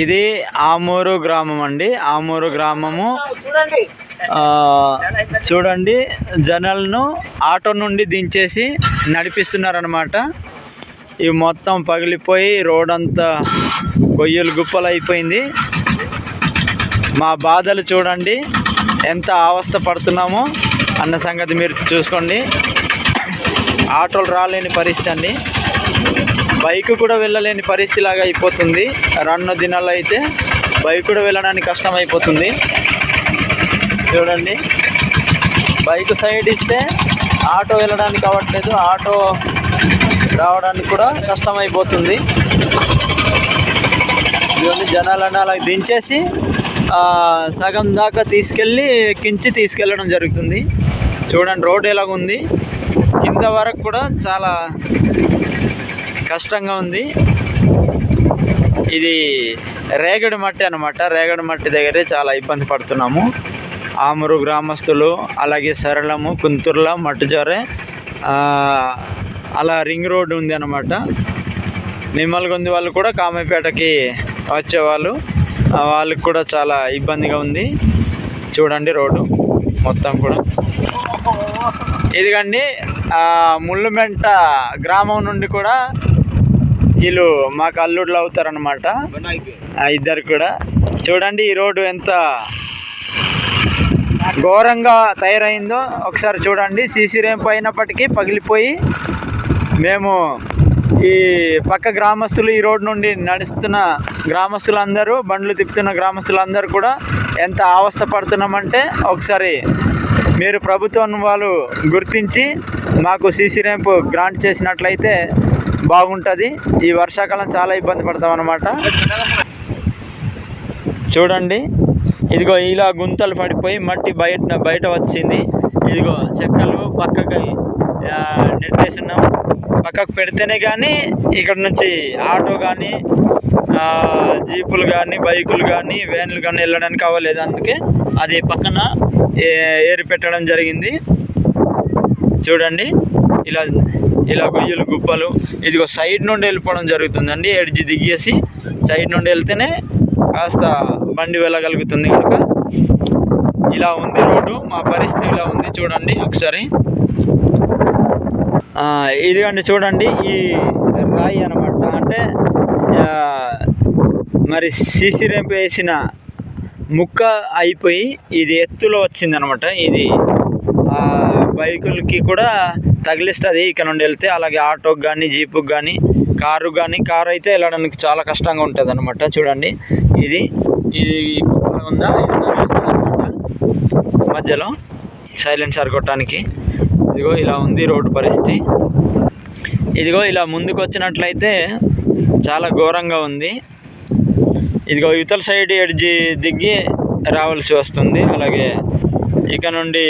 ఇది ఆమూరు గ్రామం అండి. ఆమూరు గ్రామము చూడండి. జనాలను ఆటో నుండి దించేసి నడిపిస్తున్నారనమాట ఇవి మొత్తం పగిలిపోయి రోడ్ అంతా గొయ్యలు గుప్పలు అయిపోయింది మా బాధలు చూడండి ఎంత అవస్థ పడుతున్నామో అన్న సంగతి మీరు చూసుకోండి. ఆటోలు రాలేని పరిస్థితి అండి. బైక్ కూడా వెళ్ళలేని పరిస్థితి లాగా అయిపోతుంది. రానున్న దినాల్లో అయితే బైక్ కూడా వెళ్ళడానికి కష్టం అయిపోతుంది. చూడండి. బైక్ సైడ్ ఇస్తే ఆటో వెళ్ళడానికి అవ్వట్లేదు. ఆటో రావడానికి కూడా కష్టం అయిపోతుంది. చూడండి జనాలను అలా దించేసి సగం దాకా తీసుకెళ్ళి ఎక్కించి తీసుకెళ్ళడం జరుగుతుంది. చూడండి రోడ్ ఎలాగుంది. కింద వరకు కూడా చాలా కష్టంగా ఉంది. ఇది రేగడి మట్టి అనమాట రేగడి మట్టి దగ్గరే చాలా ఇబ్బంది పడుతున్నాము. ఆమురు గ్రామస్తులు అలాగే సరళము కుంతుర్ల మట్టుజారే అలా రింగ్ రోడ్డు ఉంది అనమాట నిమ్మలగొంది వాళ్ళు కూడా కామెపేటకి వచ్చేవాళ్ళు. వాళ్ళకి కూడా చాలా ఇబ్బందిగా ఉంది. చూడండి రోడ్డు మొత్తం కూడా. ఇదిగండి ముళ్ళుమెంట గ్రామం నుండి కూడా వీళ్ళు మాకు అల్లుడులు అవుతారనమాట ఇద్దరు కూడా. చూడండి ఈ రోడ్డు ఎంత ఘోరంగా తయారైందో. ఒకసారి చూడండి. సీసీ ర్యాంప్ అయినప్పటికీ పగిలిపోయి మేము ఈ పక్క గ్రామస్తులు ఈ రోడ్ నుండి నడుస్తున్న గ్రామస్తులందరూ బండ్లు తిప్పుతున్న గ్రామస్తులందరూ కూడా ఎంత అవస్థ పడుతున్నామంటే ఒకసారి మీరు ప్రభుత్వం వాళ్ళు గుర్తించి మాకు సీసీ ర్యాంపు గ్రాంట్ చేసినట్లయితే బాగుంటుంది. ఈ వర్షాకాలం చాలా ఇబ్బంది పడతాం అన్నమాట. చూడండి. ఇదిగో ఇలా గుంతలు పడిపోయి మట్టి బయట బయట వచ్చింది. ఇదిగో చెక్కలు పక్కకి ఆ, పక్కకు పెడితేనే కానీ ఇక్కడ నుంచి ఆటో కానీ జీపులు కానీ బైకులు కానీ వ్యాన్లు కానీ వెళ్ళడానికి అవ్వలేదు. అందుకే అది పక్కన ఏ- ఏరి పెట్టడం జరిగింది. చూడండి. ఇలా ఇలా గొయ్యలు గుప్పలు. ఇదిగో సైడ్ నుండి వెళ్ళిపోవడం జరుగుతుందండి. ఎడ్జ్ దిగేసి సైడ్ నుండి వెళ్తేనే కాస్త బండి వెళ్ళగలుగుతుంది కనుక. ఇలా ఉంది రోడ్డు. మా పరిస్థితి ఇలా ఉంది. చూడండి ఒకసారి. ఇదిగండి ఇదిగోండి చూడండి. ఈ రాయి అనమాట అంటే మరి సీసీ ర్యాంప్ వేసిన ముక్క అయిపోయి ఇది ఎత్తులో వచ్చిందనమాట ఇది బైకులకి కూడా తగిలిస్తుంది. ఇక్కడ నుండి వెళ్తే అలాగే ఆటోకి కానీ జీపుకి కానీ కారు కానీ కారు అయితే వెళ్ళడానికి చాలా కష్టంగా ఉంటుంది అనమాట చూడండి. ఇది ఇది కుప్పగా ఉందా? మధ్యలో సైలెన్సర్ కొట్టడానికి. ఇదిగో ఇలా ఉంది రోడ్డు పరిస్థితి. ఇదిగో ఇలా ముందుకు వచ్చినట్లయితే చాలా ఘోరంగా ఉంది. ఇదిగో యువతల సైడ్ ఎడ్జి దిగి రావాల్సి వస్తుంది. అలాగే ఇక నుండి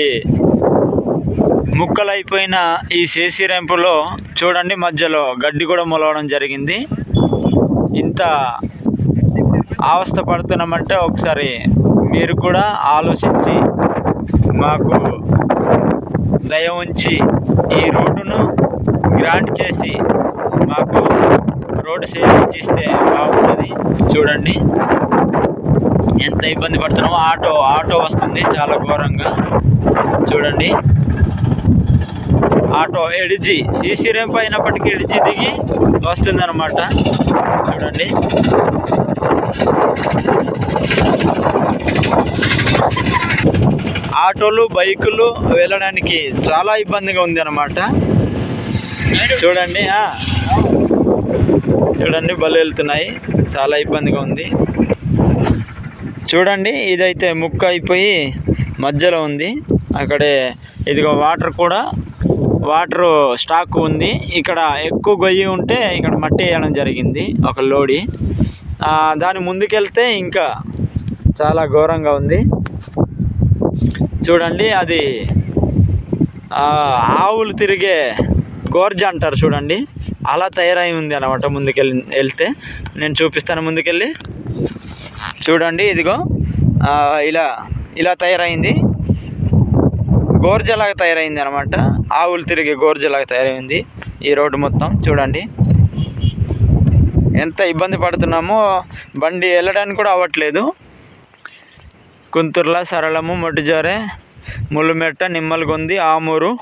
ముక్కలైపోయిన ఈ సేసీ ర్యాంపులో చూడండి మధ్యలో గడ్డి కూడా మొలవడం జరిగింది. ఇంత అవస్థ పడుతున్నామంటే ఒకసారి మీరు కూడా ఆలోచించి మాకు దయ ఉంచి ఈ రోడ్డును గ్రాంట్ చేసి మాకు రోడ్డు సేవించి ఇస్తే బాగుంటుంది. చూడండి. ఎంత ఇబ్బంది పడుతున్నామో ఆటో ఆటో వస్తుంది చాలా ఘోరంగా. చూడండి. ఆటో ఎడిజి సీసీ రేంప్ అయినప్పటికీ ఎడిజి దిగి వస్తుందన్నమాట. చూడండి. ఆటోలు బైకులు వెళ్ళడానికి చాలా ఇబ్బందిగా ఉంది అనమాట చూడండి చూడండి బలు వెళ్తున్నాయి. చాలా ఇబ్బందిగా ఉంది. చూడండి ఇదైతే ముక్క అయిపోయి మధ్యలో ఉంది. అక్కడే ఇదిగో వాటర్ కూడా వాటర్ స్టాక్ ఉంది. ఇక్కడ ఎక్కువ గొయ్యి ఉంటే ఇక్కడ మట్టి వేయడం జరిగింది ఒక లోడి. దాని ముందుకెళ్తే ఇంకా చాలా ఘోరంగా ఉంది. చూడండి అది ఆవులు తిరిగే గోర్జ అంటారు చూడండి. అలా తయారై ఉంది అనమాట ముందుకెళ్ళి వెళ్తే. నేను చూపిస్తాను ముందుకెళ్ళి. చూడండి ఇదిగో ఇలా ఇలా తయారైంది. గోర్జలాగా తయారైంది అనమాట ఆవులు తిరిగే గోర్జలాగా తయారైంది ఈ రోడ్డు మొత్తం. చూడండి. ఎంత ఇబ్బంది పడుతున్నామో బండి వెళ్ళడానికి కూడా అవ్వట్లేదు. కుంతుర్ల సరళము మొట్టిజోరే ముళ్ళుమెట్ట నిమ్మలగొంది ఆమూరు.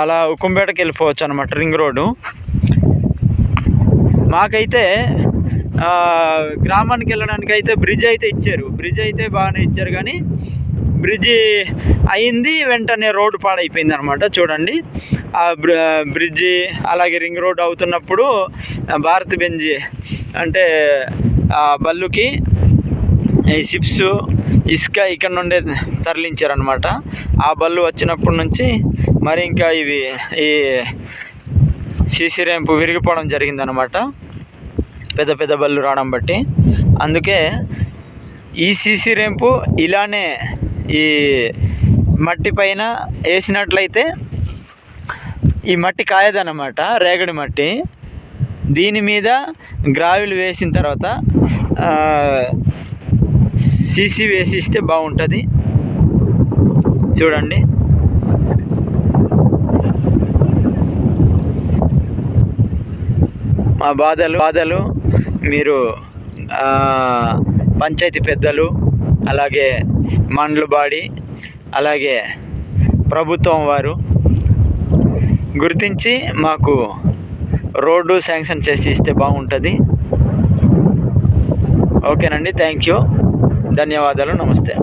అలా ఉక్కుంపేటకి వెళ్ళిపోవచ్చు అనమాట రింగ్ రోడ్డు. మాకైతే గ్రామానికి వెళ్ళడానికి అయితే బ్రిడ్జ్ అయితే ఇచ్చారు. బ్రిడ్జ్ అయితే బాగానే ఇచ్చారు కానీ బ్రిడ్జి అయింది వెంటనే రోడ్డు పాడైపోయింది అనమాట చూడండి. ఆ బ్రిడ్జి అలాగే రింగ్ రోడ్ అవుతున్నప్పుడు భారత్ బెంజి అంటే ఆ బల్లుకి ఈ సిప్స్ ఇసుక ఇక్కడ నుండే తరలించారనమాట. ఆ బళ్ళు వచ్చినప్పటి నుంచి మరి ఇంకా ఇవి ఈ సీసీ ర్యాంపు విరిగిపోవడం జరిగిందనమాట. పెద్ద పెద్ద బళ్ళు రావడం బట్టి. అందుకే ఈ సీసీ ర్యాంపు ఇలానే ఈ మట్టి పైన వేసినట్లయితే ఈ మట్టి కాయదన్నమాట రేగడి మట్టి. దీని మీద గ్రావిల్ వేసిన తర్వాత సీసీ వేసి ఇస్తే బాగుంటుంది. చూడండి. మా బాధలు బాధలు మీరు పంచాయతీ పెద్దలు అలాగే మండల బాడీ అలాగే ప్రభుత్వం వారు గుర్తించి మాకు రోడ్డు శాంక్షన్ చేసి ఇస్తే బాగుంటుంది. ఓకేనండి థ్యాంక్ యూ. ధన్యవాదాలు నమస్తే.